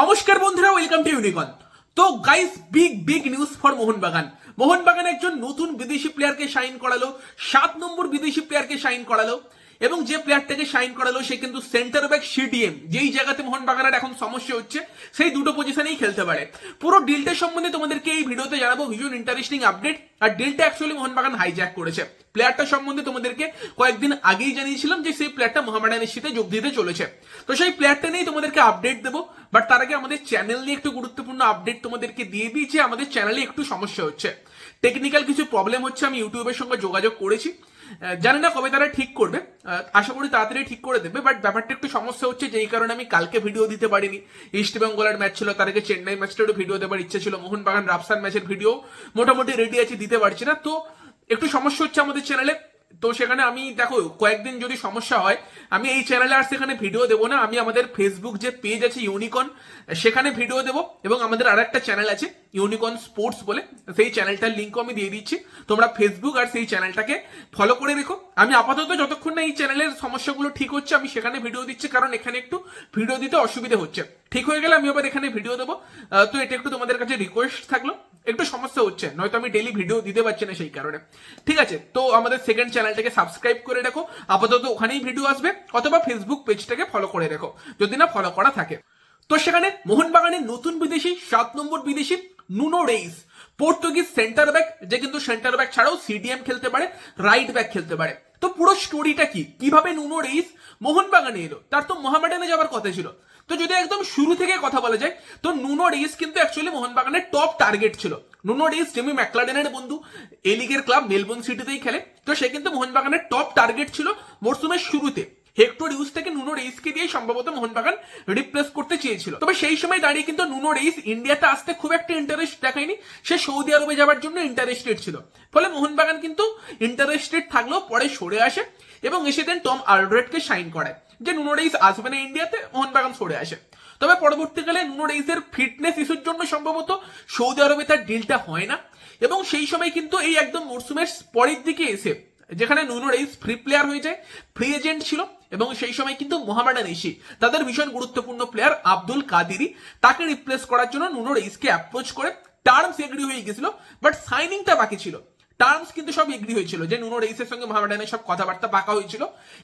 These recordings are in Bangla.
নমস্কার বন্ধুরা ওয়েলকাম টু ইউনিকন তো guys big big news for Mohun Bagan. Mohun Bagan একজন নতুন বিদেশি প্লেয়ারকে সাইন করালো, সাত নম্বর বিদেশি প্লেয়ারকে সাইন করালো। এবং যে প্লেয়ারটাকে সাইন করালো, সে কিন্তু সেন্টার ব্যাক সিডিএম যেই জায়গাতে মোহনবাগানের এখন সমস্যা হচ্ছে, সেই দুটো পজিশনেই খেলতে পারে। পুরো ডিলটার সম্বন্ধে তোমাদেরকে এই ভিডিওতে জানাব, ভীষণ ইন্টারেস্টিং আপডেট আর ডিলটা অ্যাকচুয়ালি মোহনবাগান হাইজ্যাক করেছে। প্লেয়ারটা সম্বন্ধে তোমাদেরকে কয়েকদিন আগেই জানিয়েছিলাম যে, সেই প্লেয়ারটা মোহামেডানের সাথে যোগ দিতে চলেছে। তো সেই প্লেয়ারটা নিয়েই তোমাদেরকে আপডেট দেবো বাট তার আগে আমাদের চ্যানেল নিয়ে একটু গুরুত্বপূর্ণ আপডেট তোমাদেরকে দিয়ে দিই যে, আমাদের চ্যানেলে একটু সমস্যা হচ্ছে। টেকনিক্যাল কিছু প্রবলেম হচ্ছে, আমি ইউটিউবের সঙ্গে যোগাযোগ করেছি। জানি না কবে তারা ঠিক করবে। আশা করি তাড়াতাড়ি ঠিক করে দেবে বাট ব্যাপারটা একটু সমস্যা হচ্ছে যেই কারণে আমি কালকে ভিডিও দিতে পারিনি। ইস্ট বেঙ্গলের ম্যাচ ছিল, তার আগে চেন্নাই ম্যাচটা একটু ভিডিও দেওয়ার ইচ্ছে ছিল মোহনবাগান রাফসান ম্যাচের ভিডিও মোটামুটি রেডি আছে, দিতে পারছি না। তো একটু সমস্যা হচ্ছে আমাদের চ্যানেলে তো সেখানে আমি, দেখো, কয়েকদিন যদি সমস্যা হয়, আমি এই চ্যানেলে আর সেখানে ভিডিও দেবো না। আমি আমাদের ফেসবুক যে পেজ আছে ইউনিকন সেখানে ভিডিও দেবো এবং আমাদের আর একটা চ্যানেল আছে ইউনিকন স্পোর্টস বলে। সেই চ্যানেলটার লিঙ্কও আমি দিয়ে দিচ্ছি। তোমরা ফেসবুক আর সেই চ্যানেলটাকে ফলো করে রেখো। আমি আপাতত যতক্ষণ না এই চ্যানেলের সমস্যাগুলো ঠিক হচ্ছে, আমি সেখানে ভিডিও দিচ্ছি, কারণ এখানে একটু ভিডিও দিতে অসুবিধা হচ্ছে। ঠিক হয়ে গেলে আমি আবার এখানে ভিডিও দেবো। তো এটা একটু তোমাদের কাছে রিকোয়েস্ট থাকল। একটু সমস্যা হচ্ছে, নয়তো আমি ডেলি ভিডিও দিতে পারছি না সেই কারণে। ঠিক আছে, তো আমাদের সেকেন্ড চ্যানেলটাকে সাবস্ক্রাইব করে রাখো, আপাতত ওখানেই ভিডিও আসবে, অথবা ফেসবুক পেজটাকে ফলো করে রাখো, যদি না ফলো করা থাকে। তো সেখানে মোহনবাগানের নতুন বিদেশি, সাত নম্বর বিদেশি Nuno Reis, Portuguese centre back যে কিন্তু সেন্টার ব্যাক ছাড়াও সিডিএম খেলতে পারে রাইট ব্যাক খেলতে পারে। তো পুরো স্টোরিটা কি? কীভাবে নুনো রেইস মোহনবাগানে এলো তার তো মোহামেডানে যাওয়ার কথা ছিল। তো যদি একদম শুরু থেকে কথা বলা যায়, তো নুনো রেইস কিন্তু অ্যাকচুয়ালি মোহনবাগানের টপ টার্গেট ছিল। নুনো রেইস জেমি ম্যাকলাডেনের বন্ধু এ লিগের ক্লাব মেলবোর্ন সিটিতেই খেলে। তো সে কিন্তু মোহনবাগানের টপ টার্গেট ছিল মরসুমের শুরুতে। হেক্টর ইউজ থেকে নুনো রেইসকে দিয়ে সম্ভবত মোহনবাগান রিপ্লেস করতে চেয়েছিল। তবে সেই সময় দাঁড়িয়ে কিন্তু নুনো রেইস ইন্ডিয়াতে আসতে খুব একটা ইন্টারেস্ট দেখায়নি। সে সৌদি আরবে যাওয়ার জন্য ইন্টারেস্টেড ছিল। ফলে মোহনবাগান কিন্তু ইন্টারেস্টেড থাকলেও পরে সরে আসে এবং এসে দেন টম আলড্রেডকে সাইন করায়। যে নুনো রেইস আসবে না ইন্ডিয়াতে মোহনবাগান সরে আসে। তবে পরবর্তীকালে নুনো রেইসের ফিটনেস ইস্যুর জন্য সম্ভবত সৌদি আরবে তার ডিলটা হয় না। এবং সেই সময় কিন্তু এই একদম মরসুমের পরের দিকে এসে, যেখানে নুনো রেইস ফ্রি প্লেয়ার হয়ে যায় ফ্রি এজেন্ট ছিল, এবং সেই সময় কিন্তু মোহামেডান এসি তাদের ভীষণ গুরুত্বপূর্ণ প্লেয়ার আব্দুল কাদিরি তাকে রিপ্লেস করার জন্য নুনো রেইসকে অ্যাপ্রোচ করে টার্মস এগ্রি হয়ে গেছিল বাট সাইনিংটা বাকি ছিল। টার্মস কিন্তু সব এগ্রি হয়েছিল যে নুনো রেইসের সঙ্গে মোহামেডানের সব কথাবার্তা পাকা হয়েছিল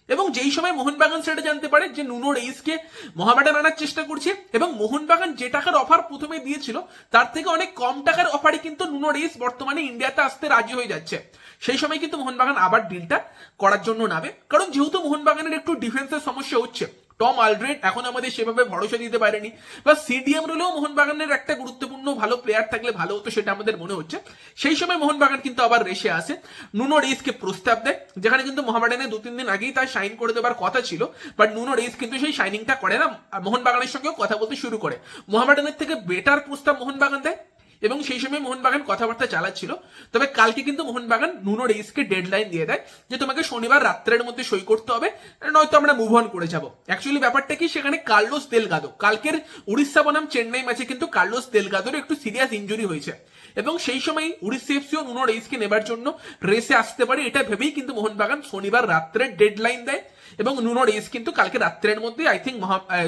এবং যেই সময় মোহনবাগান সেটা জানতে পারে যে নুনো রেইসকে মোহামেডান আনার চেষ্টা করছে এবং মোহনবাগান যে টাকার অফার প্রথমে দিয়েছিল, তার থেকে অনেক কম টাকার অফারে কিন্তু নুনো রেইস বর্তমানে ইন্ডিয়াতে আসতে রাজি হয়ে যাচ্ছে। সেই সময় কিন্তু মোহনবাগান আবার ডিলটা করার জন্য নামে। কারণ যেহেতু মোহনবাগানের একটু ডিফেন্সের সমস্যা হচ্ছে টম আলড্রেড এখন আমাদের সেভাবে ভরসা দিতে পারেনি। বা সিডিএম রলেও মোহনবাগানের একটা গুরুত্বপূর্ণ ভালো প্লেয়ার থাকলে ভালো হতো সেটা আমাদের মনে হচ্ছে। সেই সময় মোহনবাগান কিন্তু আবার রেসে আসে। নুনো রেইসকে প্রস্তাব দেয়, যেখানে কিন্তু মোহামেডানে দু তিন দিন আগেই তার সাইন করে দেওয়ার কথা ছিল। বাট নুনো রেইস কিন্তু সেই সাইনিংটা করে না মোহনবাগানের সঙ্গেও কথা বলতে শুরু করে। মোহামেডানের থেকে বেটার প্রস্তাব মোহনবাগান দেয়। এবং সেই সময় মোহনবাগান কথাবার্তা চালাচ্ছিল। তবে কালকে কিন্তু মোহনবাগান নুনো রেইসকে ডেডলাইন দিয়ে দেয় যে তোমাকে শনিবার রাত্রের মধ্যে সই করতে হবে নয়তো আমরা মুভ অন করে যাব। অ্যাকচুয়ালি ব্যাপারটা কি, সেখানে কার্লোস তেলগাদো কালকের উড়িষ্যা বনাম চেন্নাই ম্যাচে কিন্তু কার্লোস তেলগাদোর একটু সিরিয়াস ইঞ্জুরি হয়েছে। এবং সেই সময় উড়িষ্যা এফসিও নুনো রেইসকে নেবার জন্য রেসে আসতে পারে, এটা ভেবেই কিন্তু মোহনবাগান শনিবার রাত্রে ডেডলাইন দেয়। এবং নুনো রেইস কিন্তু কালকে রাত্রের মধ্যে আই থিঙ্ক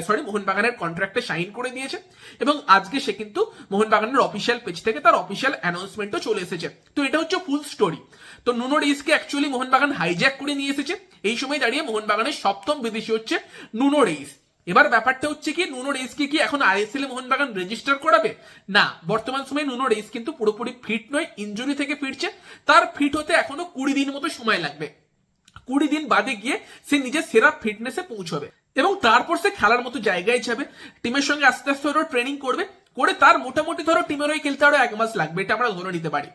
সরি মোহনবাগানের কন্ট্রাক্টে সাইন করে দিয়েছে। এবং আজকে সে কিন্তু মোহনবাগানের অফিসিয়াল পেজ থেকে তার অফিসিয়াল অ্যানাউন্সমেন্টও চলে এসেছে। তো এটা হচ্ছে ফুল স্টোরি তো নুনো রেইসকে অ্যাকচুয়ালি মোহনবাগান হাইজ্যাক করে নিয়ে এসেছে। এই সময় দাঁড়িয়ে মোহনবাগানের সপ্তম বিদেশি হচ্ছে নুনো রেইস এবার ব্যাপারটা হচ্ছে কি, নুনো রেইসকে কি এখন আইএসএল মোহনবাগান রেজিস্টার করাবে? না, বর্তমান সময়ে নুনো রেইস কিন্তু পুরোপুরি ফিট নয় ইঞ্জুরি থেকে ফিরছে। তার ফিট হতে এখনও কুড়ি দিন মতো সময় লাগবে। কুড়ি দিন বাদে গিয়ে সে নিজের সেরা ফিটনেসে পৌঁছবে। এবং তারপর সে খেলার মতো জায়গায় যাবে। টিমের সঙ্গে আস্তে আস্তে ওরা ট্রেনিং করবে। করে তার মোটামুটি ধরো টিমের হয়ে খেলতে আরও এক মাস লাগবে, এটা আমরা ধরে নিতে পারি।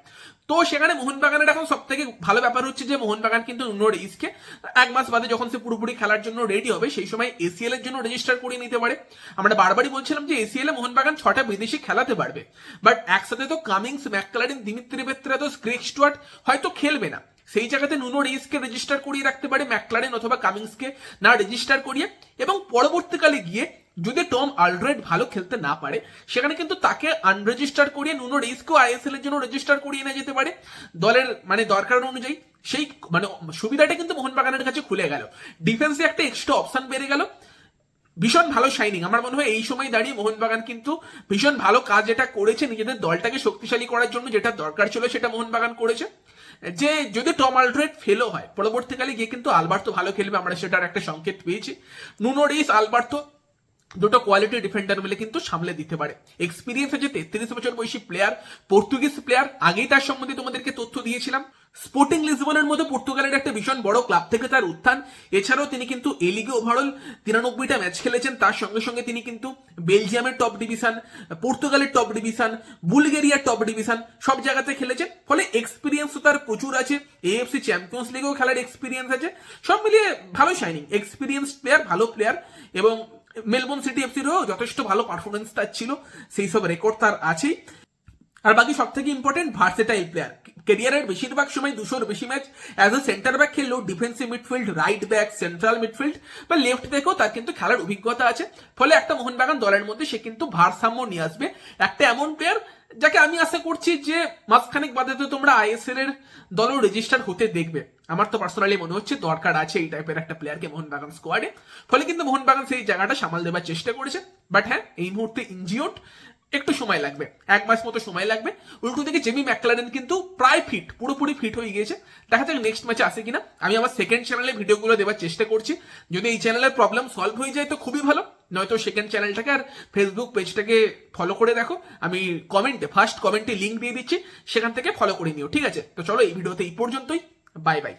তো সেখানে মোহনবাগানের এখন সব থেকে ভালো ব্যাপার হচ্ছে যে, মোহনবাগান কিন্তু নুনো রেইসকে এক মাস বাদে যখন সে পুরোপুরি খেলার জন্য রেডি হবে, সেই সময় এসিএল এর জন্য রেজিস্টার করে নিতে পারে। আমরা বারবারই বলছিলাম যে এসিএল এ মোহনবাগান ছটা বিদেশি খেলাতে পারবে। বাট একসাথে তো কামিংস ম্যাকলারিন দিমিত্রি বেত্রা তো স্ক্রিক হয়তো খেলবে না। সেই জায়গাতে নুনো রেইসকে রেজিস্টার করিয়ে রাখতে পারে ম্যাকলারেন অথবা কামিংসকে না রেজিস্টার করিয়ে। এবং পরবর্তীকালে গিয়ে যদি টম আলড্রেড ভালো খেলতে না পারে, সেখানে কিন্তু তাকে আনরেজিস্টার করিয়ে নুনো রেইসকেও আইএসএল এর জন্য রেজিস্টার করিয়ে না যেতে পারে। দলের মানে দরকার অনুযায়ী সেই মানে সুবিধাটা কিন্তু মোহনবাগানের কাছে খুলে গেল। ডিফেন্সে একটা এক্সট্রা অপশন বেড়ে গেল। ভীষণ ভালো শাইনিং আমার মনে হয় এই সময় দাঁড়িয়ে মোহনবাগান কিন্তু ভীষণ ভালো কাজ যেটা করেছে নিজেদের দলটাকে শক্তিশালী করার জন্য যেটা দরকার ছিল সেটা মোহনবাগান করেছে। যে যদি টম আলড্রেট ফেলও হয়, পরবর্তীকালে গিয়ে কিন্তু আলবার্তো ভালো খেলবে, আমরা সেটার একটা সংকেত পেয়েছি। নুনো রিস আলবার্তো দুটো কোয়ালিটি ডিফেন্ডার মিলে কিন্তু সামলে দিতে পারে। এক্সপিরিয়েন্স আছে তেত্রিশ বছর বয়সী প্লেয়ার পর্তুগিজ প্লেয়ার আগেই তার সম্বন্ধে তোমাদেরকে তথ্য দিয়েছিলাম। স্পোর্টিং লিসবনের মধ্যে পর্তুগালের একটা ভীষণ বড় ক্লাব থেকে তার উত্থান। এছাড়াও তিনি কিন্তু এ লিগে ওভারঅল তিরানব্বইটা ম্যাচ খেলেছেন। তার সঙ্গে সঙ্গে তিনি কিন্তু বেলজিয়ামের টপ ডিভিশন পর্তুগালের টপ ডিভিশন বুলগেরিয়ার টপ ডিভিশন সব জায়গাতে খেলেছেন। ফলে এক্সপিরিয়েন্স তার প্রচুর আছে। এএফসি চ্যাম্পিয়ন্স লিগেও খেলার এক্সপিরিয়েন্স আছে। সব মিলিয়ে ভালো শাইনিং এক্সপিরিয়েন্স প্লেয়ার ভালো প্লেয়ার এবং মেলবোর্ন সিটি এফসিরও যথেষ্ট ভালো পারফরমেন্স তার ছিল, সেই সব রেকর্ড তার আছেই। আর বাকি সব থেকে ইম্পর্টেন্ট ভার্সেটাইল প্লেয়ার কেরিয়ারের বেশিরভাগ সময় দুশোর বেশি match as a centre back খেললেও defensive midfield right back central midfield বা লেফট ব্যাকও তার কিন্তু খেলার অভিজ্ঞতা আছে। ফলে একটা মোহনবাগান দলের মধ্যে সে কিন্তু ভারসাম্য নিয়ে আসবে। একটা এমন প্লেয়ার যাকে আমি আশা করছি যে মাসখানেক বাদে তো তোমরা আইএসএল এর দলও রেজিস্টার হতে দেখবে। আমার তো পার্সোনালি মনে হচ্ছে দরকার আছে এই টাইপের একটা প্লেয়ারকে মোহনবাগান স্কোয়াডে ফলে কিন্তু মোহনবাগান সেই জায়গাটা সামাল দেওয়ার চেষ্টা করেছে। বাট হ্যাঁ এই মুহূর্তে ইনজিওট একটু সময় লাগবে। এক মাস মতো সময় লাগবে। উল্টো দিকে জেমি ম্যাকলারেন কিন্তু প্রায় ফিট পুরোপুরি ফিট হয়ে গিয়েছে। দেখা যাক নেক্সট ম্যাচে আসে কিনা। আমি আমার সেকেন্ড চ্যানেলে ভিডিওগুলো দেওয়ার চেষ্টা করছি। যদি এই চ্যানেলের প্রবলেম সলভ হয়ে যায় তো খুবই ভালো। নয়তো সেকেন্ড চ্যানেলটাকে আর ফেসবুক পেজটাকে ফলো করে দেখো। আমি কমেন্টে ফার্স্ট কমেন্টে লিঙ্ক দিয়ে দিচ্ছি। সেখান থেকে ফলো করে নিও। ঠিক আছে? তো চলো এই ভিডিওতে এই পর্যন্তই। Bye bye